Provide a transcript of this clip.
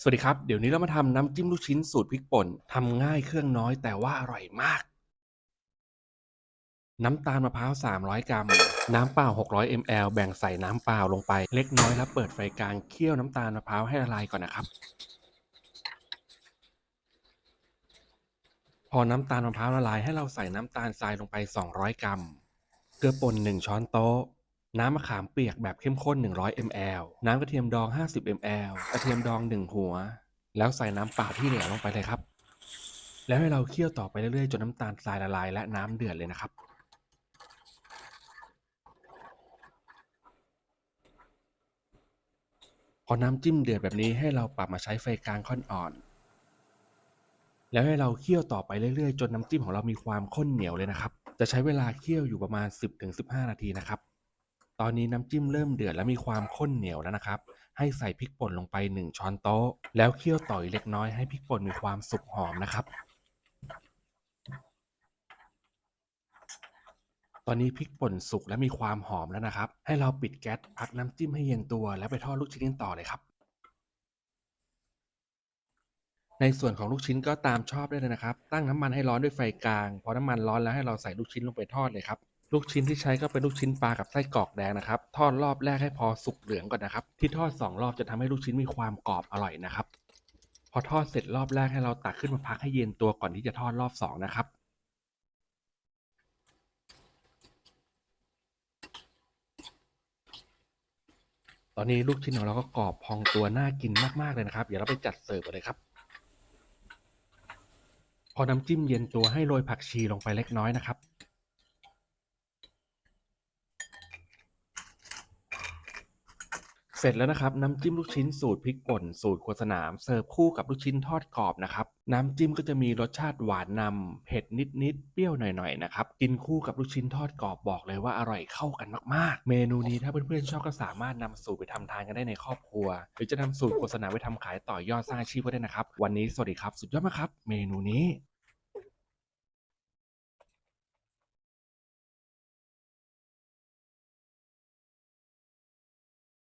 สวัสดีครับ เดี๋ยวนี้เรามาทำน้ำจิ้มลูกชิ้นสูตรพริกป่นทำง่ายเครื่องน้อยแต่ว่าอร่อยมาก น้ำตาลมะพร้าว 300 กรัม น้ำเปล่า 600 ml แบ่งใส่น้ำเปล่าลงไป เล็กน้อยแล้วเปิดไฟกลางเคี่ยวน้ำตาลมะพร้าวให้ละลายก่อนนะครับ พอน้ำตาลมะพร้าวละลายให้เราใส่น้ำตาลทรายลงไป 200 กรัม เกลือป่น1ช้อนโต๊ะ น้ำมะขามเปียกแบบเข้มข้น 100 ml น้ำกระเทียมดอง 50 ml กระเทียมดอง 1 หัว แล้วใส่น้ำเปล่าที่เหลือลงไปเลยครับ แล้วให้เราเคี่ยวต่อไปเรื่อยๆ จนน้ำตาลทรายละลายและน้ำเดือดเลยนะครับ พอน้ำจิ้มเดือดแบบนี้ให้เราปรับมาใช้ไฟกลางค่อนอ่อน แล้วให้เราเคี่ยวต่อไปเรื่อยๆ จนน้ำจิ้มของเรามีความข้นเหนียวเลยนะครับ จะใช้เวลาเคี่ยวอยู่ประมาณ 10-15 นาทีนะครับ ตอนนี้น้ำจิ้มเริ่มเดือดและมีความข้นเหนียวแล้วนะครับ ให้ใส่พริกป่นลงไป 1 ช้อนโต๊ะ แล้วเคี่ยวต่ออีกเล็กน้อยให้พริกป่นมีความสุกหอมนะครับ ตอนนี้พริกป่นสุกและมีความหอมแล้วนะครับ ให้เราปิดแก๊สพักน้ำจิ้มให้เย็นตัว แล้วไปทอดลูกชิ้นกันต่อเลยครับ ในส่วนของลูกชิ้นก็ตามชอบได้เลยนะครับ ตั้งน้ำมันให้ร้อนด้วยไฟกลาง พอน้ำมันร้อนแล้วให้เราใส่ลูกชิ้นลงไปทอดเลยครับ ลูกชิ้นที่ใช้ก็เป็นลูกชิ้นปลากับไส้กรอกแดงนะครับ ทอดรอบแรกให้พอสุกเหลืองก่อนนะครับ ที่ทอดสองรอบจะทำให้ลูกชิ้นมีความกรอบอร่อยนะครับ พอทอดเสร็จรอบแรกให้เราตักขึ้นมาพักให้เย็นตัวก่อนที่จะทอดรอบสองนะครับตอนนี้ลูกชิ้นของเราก็กรอบพองตัวน่ากินมากๆเลยนะครับ เดี๋ยวเราไปจัดเสิร์ฟเลยครับ พอน้ำจิ้มเย็นตัวให้โรยผักชีลงไปเล็กน้อยนะครับ เสร็จแล้วนะครับน้ำจิ้มลูกชิ้นสูตรพริกป่นสูตรครัวสนามเสิร์ฟคู่กับลูกชิ้นทอดกรอบนะครับน้ำจิ้มก็จะมีรสชาติหวานนำเผ็ดนิดๆเปรี้ยวหน่อยๆนะครับกินคู่กับลูกชิ้นทอดกรอบบอกเลยว่าอร่อยเข้ากันมากๆ เมนูนี้ถ้าเพื่อนๆชอบก็สามารถนำสูตรไปทำทานกันได้ในครอบครัว หรือจะนำสูตรโฆษณาไปทำขายต่อยอดสร้างอาชีพก็ได้นะครับ วันนี้สวัสดีครับ สุดยอดมากครับ เมนูนี้